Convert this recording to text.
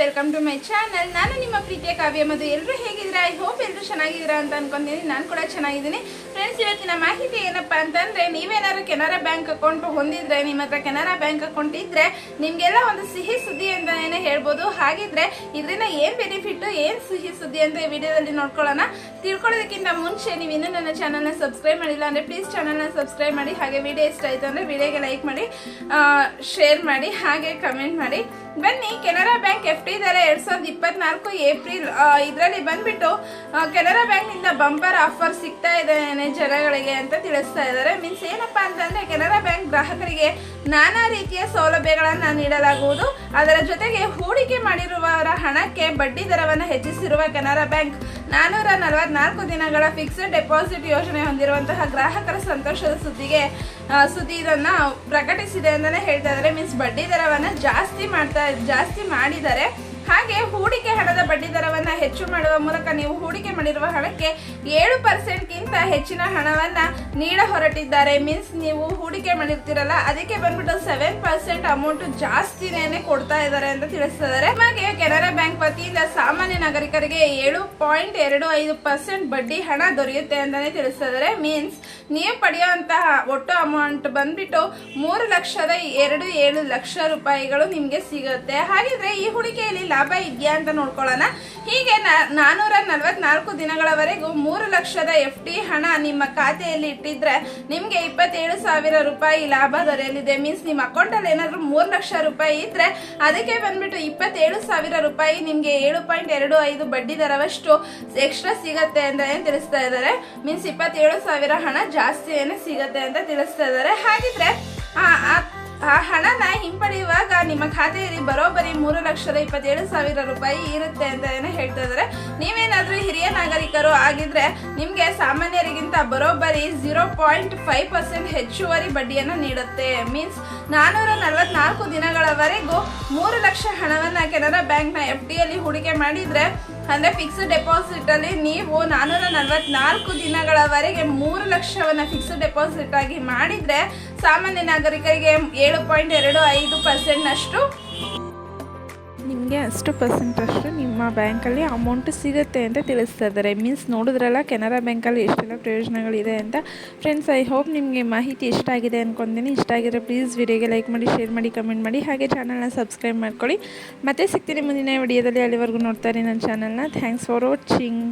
Welcome to my channel ನಾನು ನಿಮ್ಮ ಪ್ರೀತಿಯ ಕಾವ್ಯ ಮತ್ತು ಎಲ್ಲರೂ ಹೇಗಿದ್ದೀರಾ? ಐ ಹೋಪ್ ಎಲ್ಲರೂ ಚೆನ್ನಾಗಿದ್ದೀರಾ ಅಂತ ಅನ್ಕೊಂತೀನಿ. ನಾನು ಕೂಡ ಚೆನ್ನಾಗಿದ್ದೀನಿ. ಫ್ರೆಂಡ್ಸ್ ಇವತ್ತಿನ ಮಾಹಿತಿ ಏನಪ್ಪ ಅಂತಂದರೆ, ನೀವೇನಾದ್ರು ಕೆನರಾ ಬ್ಯಾಂಕ್ ಅಕೌಂಟ್ ಹೊಂದಿದ್ರೆ, ನಿಮ್ಮ ಹತ್ರ ಕೆನರಾ ಬ್ಯಾಂಕ್ ಅಕೌಂಟ್ ಇದ್ರೆ, ನಿಮಗೆಲ್ಲ ಒಂದು ಸಿಹಿ ಸುದ್ದಿ ಅಂತಲೇ ಹೇಳ್ಬೋದು. ಹಾಗಿದ್ರೆ, ಇದರಿಂದ ಏನು ಬೆನಿಫಿಟ್ಟು ಏನು ಸಿಹಿ ಸುದ್ದಿ ಅಂತ ಈ ವಿಡಿಯೋದಲ್ಲಿ ನೋಡ್ಕೊಳ್ಳೋಣ. ತಿಳ್ಕೊಳ್ಳೋದಕ್ಕಿಂತ ಮುಂಚೆ ನೀವು ಇನ್ನೂ ನನ್ನ ಚಾನಲ್ನ ಸಬ್ಸ್ಕ್ರೈಬ್ ಮಾಡಿಲ್ಲ ಅಂದರೆ ಪ್ಲೀಸ್ ಚಾನಲ್ನ ಸಬ್ಸ್ಕ್ರೈಬ್ ಮಾಡಿ. ಹಾಗೆ ವಿಡಿಯೋ ಇಷ್ಟ ಆಯಿತು ಅಂದರೆ ವಿಡಿಯೋಗೆ ಲೈಕ್ ಮಾಡಿ ಶೇರ್ ಮಾಡಿ, ಹಾಗೆ ಕಮೆಂಟ್ ಮಾಡಿ. ಬನ್ನಿ, ಕೆನರಾ ಬ್ಯಾಂಕ್ ಎಫ್ ಟಿ ದರ ಎರಡ್ ಸಾವಿರದ ಇಪ್ಪತ್ನಾಲ್ಕು ಏಪ್ರಿಲ್ ಇದರಲ್ಲಿ ಬಂದ್ಬಿಟ್ಟು ಕೆನರಾ ಬ್ಯಾಂಕ್ನಿಂದ ಬಂಪರ್ ಆಫರ್ ಸಿಗ್ತಾ ಇದೆ ಜನಗಳಿಗೆ ಅಂತ ತಿಳಿಸ್ತಾ ಇದ್ದಾರೆ. ಮೀನ್ಸ್ ಏನಪ್ಪಾ ಅಂತಂದ್ರೆ, ಕೆನರಾ ಬ್ಯಾಂಕ್ ಗ್ರಾಹಕರಿಗೆ ನಾನಾ ರೀತಿಯ ಸೌಲಭ್ಯಗಳನ್ನ ನೀಡಲಾಗುವುದು. ಅದರ ಜೊತೆಗೆ ಹೂಡಿಕೆ ಮಾಡಿರುವವರ ಹಣಕ್ಕೆ ಬಡ್ಡಿ ದರವನ್ನು ಹೆಚ್ಚಿಸಿರುವ ಕೆನರಾ ಬ್ಯಾಂಕ್ ನಾನೂರ ನಲವತ್ನಾಲ್ಕು ದಿನಗಳ ಫಿಕ್ಸ್ಡ್ ಡೆಪಾಸಿಟ್ ಯೋಜನೆ ಹೊಂದಿರುವಂತಹ ಗ್ರಾಹಕರ ಸಂತೋಷದ ಸುದ್ದಿಗೆ ಸುದ್ದಿ ಇದನ್ನ ಪ್ರಕಟಿಸಿದೆ ಅಂತಾನೆ ಹೇಳ್ತಾ ಇದ್ದಾರೆ. ಮೀನ್ಸ್ ಬಡ್ಡಿ ದರವನ್ನ ಜಾಸ್ತಿ ಮಾಡ್ತಾ, ಜಾಸ್ತಿ ಮಾಡಿದ್ದಾರೆ ಹಾಗೆ ಹೂಡಿಕೆ ಹಣದ ಬಡ್ಡಿ ದರವನ್ನ ಹೆಚ್ಚು ಮಾಡುವ ಮೂಲಕ ನೀವು ಹೂಡಿಕೆ ಮಾಡಿರುವ ಹಣಕ್ಕೆ ಏಳು ಪರ್ಸೆಂಟ್ಗಿಂತ ಹೆಚ್ಚಿನ ಹಣವನ್ನ ನೀಡ ಹೊರಟಿದ್ದಾರೆ. ಮೀನ್ಸ್ ನೀವು ಹೂಡಿಕೆ ಮಾಡಿರ್ತೀರಲ್ಲ, ಅದಕ್ಕೆ ಬಂದ್ಬಿಟ್ಟು ಸೆವೆನ್ ಪರ್ಸೆಂಟ್ ಅಮೌಂಟ್ ಜಾಸ್ತಿನೇ ಕೊಡ್ತಾ ಇದ್ದಾರೆ ಅಂತ ತಿಳಿಸ್ತಿದ್ದಾರೆ. ಹಾಗೆ ಕೆನರಾ ಬ್ಯಾಂಕ್ ವತಿಯಿಂದ ಸಾಮಾನ್ಯ ನಾಗರಿಕರಿಗೆ ಏಳು ಪಾಯಿಂಟ್ ಎರಡು ಐದು ಪರ್ಸೆಂಟ್ ಬಡ್ಡಿ ಹಣ ದೊರೆಯುತ್ತೆ ಅಂತಾನೆ ತಿಳಿಸ್ತಾ ಇದ್ದಾರೆ ಮೀನ್ಸ್ ನೀವು ಪಡೆಯುವಂತಹ ಒಟ್ಟು ಅಮೌಂಟ್ ಬಂದ್ಬಿಟ್ಟು ಮೂರು ಲಕ್ಷದ ಎರಡು ಏಳು ಲಕ್ಷ ರೂಪಾಯಿಗಳು ನಿಮ್ಗೆ ಸಿಗುತ್ತೆ. ಹಾಗಿದ್ರೆ ಈ ಹೂಡಿಕೆಯಲ್ಲಿ ಲಾಭ ಇದೆಯಾ ಅಂತ ನೋಡ್ಕೊಳ್ಳೋಣ. ಹೀಗೆ ನಾನೂರ ನಲವತ್ನಾಲ್ಕು ದಿನಗಳವರೆಗೂ ಮೂರು ಲಕ್ಷದ ಎಫ್ ಡಿ ಹಣ ನಿಮ್ಮ ಖಾತೆಯಲ್ಲಿ ಇಟ್ಟಿದ್ರೆ ನಿಮ್ಗೆ ಇಪ್ಪತ್ತೇಳು ಸಾವಿರ ರೂಪಾಯಿ ಲಾಭ ದೊರೆಯಲಿದೆ. ಮೀನ್ಸ್ ನಿಮ್ಮ ಅಕೌಂಟ್ ಅಲ್ಲಿ ಏನಾದ್ರು ಮೂರು ಲಕ್ಷ ರೂಪಾಯಿ ಇದ್ರೆ ಅದಕ್ಕೆ ಬಂದ್ಬಿಟ್ಟು ಇಪ್ಪತ್ತೇಳು ಸಾವಿರ ರೂಪಾಯಿ ನಿಮ್ಗೆ ಏಳು ಪಾಯಿಂಟ್ ಎರಡು ಐದು ಬಡ್ಡಿ ದರವಷ್ಟು ಎಕ್ಸ್ಟ್ರಾ ಸಿಗತ್ತೆ ಅಂತ ಏನ್ ತಿಳಿಸ್ತಾ ಇದ್ದಾರೆ? ಮೀನ್ಸ್ ಇಪ್ಪತ್ತೇಳು ಸಾವಿರ ಹಣ ಜಾಸ್ತಿ ಏನೇ ಸಿಗತ್ತೆ ಅಂತ ತಿಳಿಸ್ತಾ ಇದ್ದಾರೆ. ಹಾಗಿದ್ರೆ ಆ ಹಣನ ಹಿಂಪಡೆಯುವಾಗ ನಿಮ್ಮ ಖಾತೆಯಲ್ಲಿ ಬರೋಬ್ಬರಿ ಮೂರು ಲಕ್ಷದ ಇಪ್ಪತ್ತೇಳು ಸಾವಿರ ರೂಪಾಯಿ ಇರುತ್ತೆ ಅಂತ ಏನೋ ಹೇಳ್ತಾ ಇದ್ದಾರೆ ನೀವೇನಾದರೂ ಹಿರಿಯ ನಾಗರಿಕರು ಆಗಿದ್ರೆ ನಿಮಗೆ ಸಾಮಾನ್ಯರಿಗಿಂತ ಬರೋಬ್ಬರಿ ಜೀರೋ ಪಾಯಿಂಟ್ ಫೈವ್ ಪರ್ಸೆಂಟ್ ಹೆಚ್ಚುವರಿ ಬಡ್ಡಿಯನ್ನು ನೀಡುತ್ತೆ. ಮೀನ್ಸ್ ನಾನೂರ ನಲವತ್ನಾಲ್ಕು ದಿನಗಳವರೆಗೂ ಮೂರು ಲಕ್ಷ ಹಣವನ್ನು ಕೆನರಾ ಬ್ಯಾಂಕ್ನ ಎಫ್ ಡಿಯಲ್ಲಿ ಹೂಡಿಕೆ ಮಾಡಿದ್ರೆ, ಅಂದ್ರೆ ಫಿಕ್ಸ್ಡ್ ಡೆಪಾಸಿಟ್ ಅಲ್ಲಿ ನೀವು ನಾನೂರ ನಲವತ್ನಾಲ್ಕು ದಿನಗಳವರೆಗೆ ಮೂರು ಲಕ್ಷವನ್ನು ಫಿಕ್ಸ್ಡ್ ಡೆಪಾಸಿಟ್ ಆಗಿ ಮಾಡಿದ್ರೆ ಸಾಮಾನ್ಯ ನಾಗರಿಕರಿಗೆ ಏಳು ಪಾಯಿಂಟ್ ಎರಡು ಐದು ಪರ್ಸೆಂಟ್ನಷ್ಟು ನಿಮಗೆ ಅಷ್ಟು ಪರ್ಸೆಂಟ್ ಅಷ್ಟು ನಿಮ್ಮ ಬ್ಯಾಂಕಲ್ಲಿ ಅಮೌಂಟ್ ಸಿಗುತ್ತೆ ಅಂತ ತಿಳಿಸ್ತಾ ಇದ್ದಾರೆ. ಮೀನ್ಸ್ ನೋಡಿದ್ರಲ್ಲ ಕೆನರಾ ಬ್ಯಾಂಕಲ್ಲಿ ಎಷ್ಟೆಲ್ಲ ಪ್ರಯೋಜನಗಳಿದೆ ಅಂತ. ಫ್ರೆಂಡ್ಸ್ ಐ ಹೋಪ್ ನಿಮಗೆ ಮಾಹಿತಿ ಇಷ್ಟ ಆಗಿದೆ ಅಂದ್ಕೊತೀನಿ ಇಷ್ಟ ಆಗಿದ್ರೆ ಪ್ಲೀಸ್ ವಿಡಿಯೋಗೆ ಲೈಕ್ ಮಾಡಿ ಶೇರ್ ಮಾಡಿ ಕಮೆಂಟ್ ಮಾಡಿ. ಹಾಗೆ ಚಾನಲ್ನ ಸಬ್ಸ್ಕ್ರೈಬ್ ಮಾಡ್ಕೊಳ್ಳಿ. ಮತ್ತೆ ಸಿಗ್ತೀನಿ ಮುಂದಿನ ವಿಡಿಯೋದಲ್ಲಿ ಅಲ್ಲಿವರೆಗೂ ನೋಡ್ತಾರೆ ನನ್ನ ಚಾನಲ್ನ ಥ್ಯಾಂಕ್ಸ್ ಫಾರ್ ವಾಚಿಂಗ್